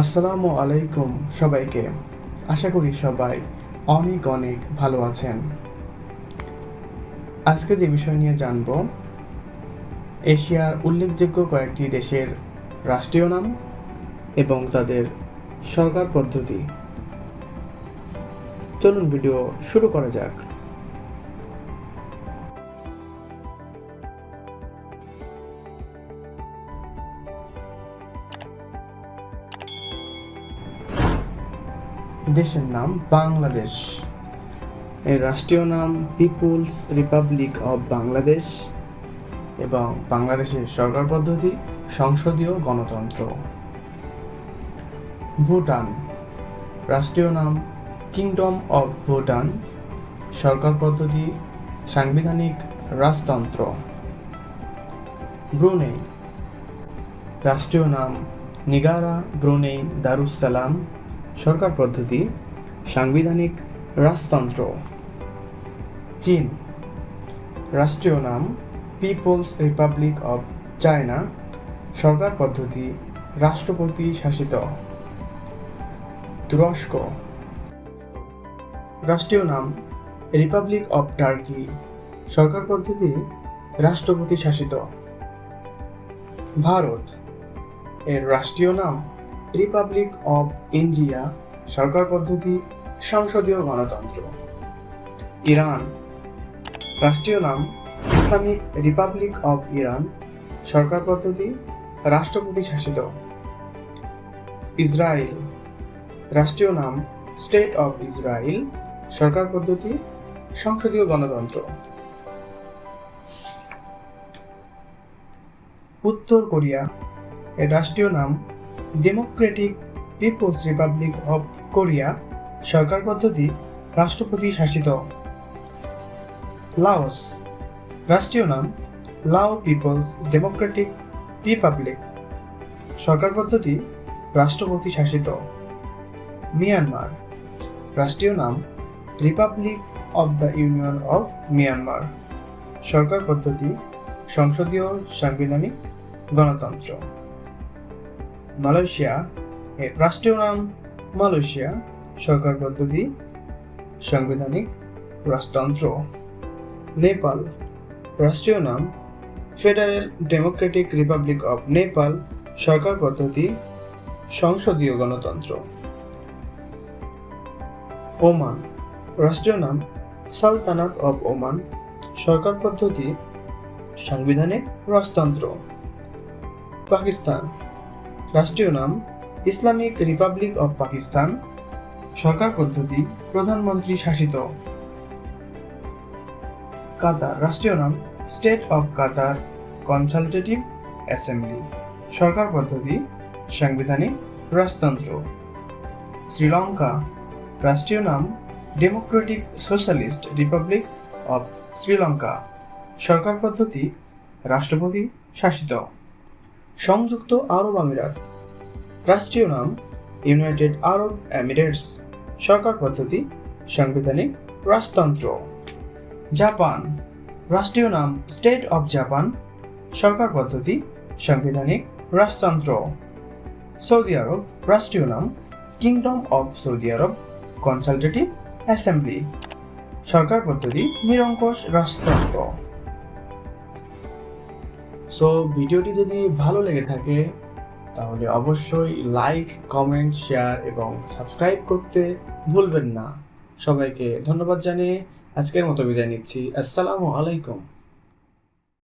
আসসালামু আলাইকুম সবাইকে। আশা করি সবাই অনেক অনেক ভালো আছেন। আজকে যে বিষয় নিয়ে জানব, এশিয়ার উল্লেখযোগ্য কয়েকটি দেশের রাষ্ট্রীয় নাম এবং তাদের সরকার পদ্ধতি। চলুন ভিডিও শুরু করা যাক। দেশের নাম বাংলাদেশ। এর রাষ্ট্রীয় নাম পিপুলস রিপাবলিক অব বাংলাদেশ এবং বাংলাদেশের সরকার পদ্ধতি সংসদীয় গণতন্ত্র। ভুটান, রাষ্ট্রীয় নাম কিংডম অব ভুটান, সরকার পদ্ধতি সাংবিধানিক রাজতন্ত্র। ব্রুনেই, রাষ্ট্রীয় নাম নিগারা ব্রুনেই দারুসালাম সরকার পদ্ধতি, সাংবিধানিক রাজতন্ত্র। চীন, রাষ্ট্রীয় নাম পিপলস রিপাবলিক অব চায়না, সরকার পদ্ধতি, রাষ্ট্রপতি শাসিত। তুরস্ক, রাষ্ট্রীয় নাম রিপাবলিক অব টার্কি, সরকার পদ্ধতি, রাষ্ট্রপতি শাসিত। ভারত, এর রাষ্ট্রীয় নাম রিপাবলিক অব ইন্ডিয়া সরকার পদ্ধতি, সংসদীয় গণতন্ত্র। ইরান, রাষ্ট্রীয় নাম, ইসলামিক রিপাবলিক অব ইরান সরকার পদ্ধতি, রাষ্ট্রপতি শাসিত। ইসরায়েল, রাষ্ট্রীয় নাম স্টেট অব ইসরায়েল সরকার পদ্ধতি, সংসদীয় গণতন্ত্র। উত্তর কোরিয়া, এর রাষ্ট্রীয় নাম democratic people's republic of Korea সরকার পদ্ধতি রাষ্ট্রপতি শাসিত। লাওস রাষ্ট্রীয় নাম লাও পিপলস ডেমোক্রেটিক রিপাবলিক সরকার পদ্ধতি রাষ্ট্রপতি শাসিত। মিয়ানমার রাষ্ট্রীয় নাম republic of the union of Myanmar সরকার পদ্ধতি সংসদীয় সাংবিধানিক গণতন্ত্র। মালয়েশিয়া রাষ্ট্রীয় নাম মালয়েশিয়া, সরকার পদ্ধতি, সাংবিধানিক রাজতন্ত্র নেপাল, রাষ্ট্রীয় নাম federal democratic republic of Nepal, সরকার পদ্ধতি, সংসদীয় গণতন্ত্র। ওমান, রাষ্ট্রীয় নাম সালতানাত অব ওমান, সরকার পদ্ধতি, সাংবিধানিক রাজতন্ত্র পাকিস্তান রাষ্ট্রীয় নাম, ইসলামিক রিপাবলিক অব পাকিস্তান, সরকার পদ্ধতি, প্রধানমন্ত্রী শাসিত। কাতার, রাষ্ট্রীয় নাম, state of Qatar consultative assembly, সরকার পদ্ধতি, সাংবিধানিক রাজতন্ত্র। শ্রীলঙ্কা, রাষ্ট্রীয় নাম, democratic socialist republic of Sri Lanka, সরকার পদ্ধতি, রাষ্ট্রপতি শাসিত। সংযুক্ত আরব আমিরাত। রাষ্ট্রীয় নাম ইউনাইটেড আরব এমিরেটস সরকার পদ্ধতি, সাংবিধানিক রাজতন্ত্র। জাপান, রাষ্ট্রীয় নাম স্টেট অব জাপান সরকার পদ্ধতি, সাংবিধানিক রাজতন্ত্র। সৌদি আরব, রাষ্ট্রীয় নাম kingdom of Saudi Arab consultative assembly সরকার পদ্ধতি, নিরঙ্কুশ রাজতন্ত্র। সো ভিডিওটি যদি ভালো লেগে থাকে, তাহলে অবশ্যই লাইক কমেন্ট শেয়ার এবং সাবস্ক্রাইব করতে ভুলবেন না। সবাইকে ধন্যবাদ জানিয়ে আজকের মতো বিদায় নিচ্ছি। আসসালামু আলাইকুম।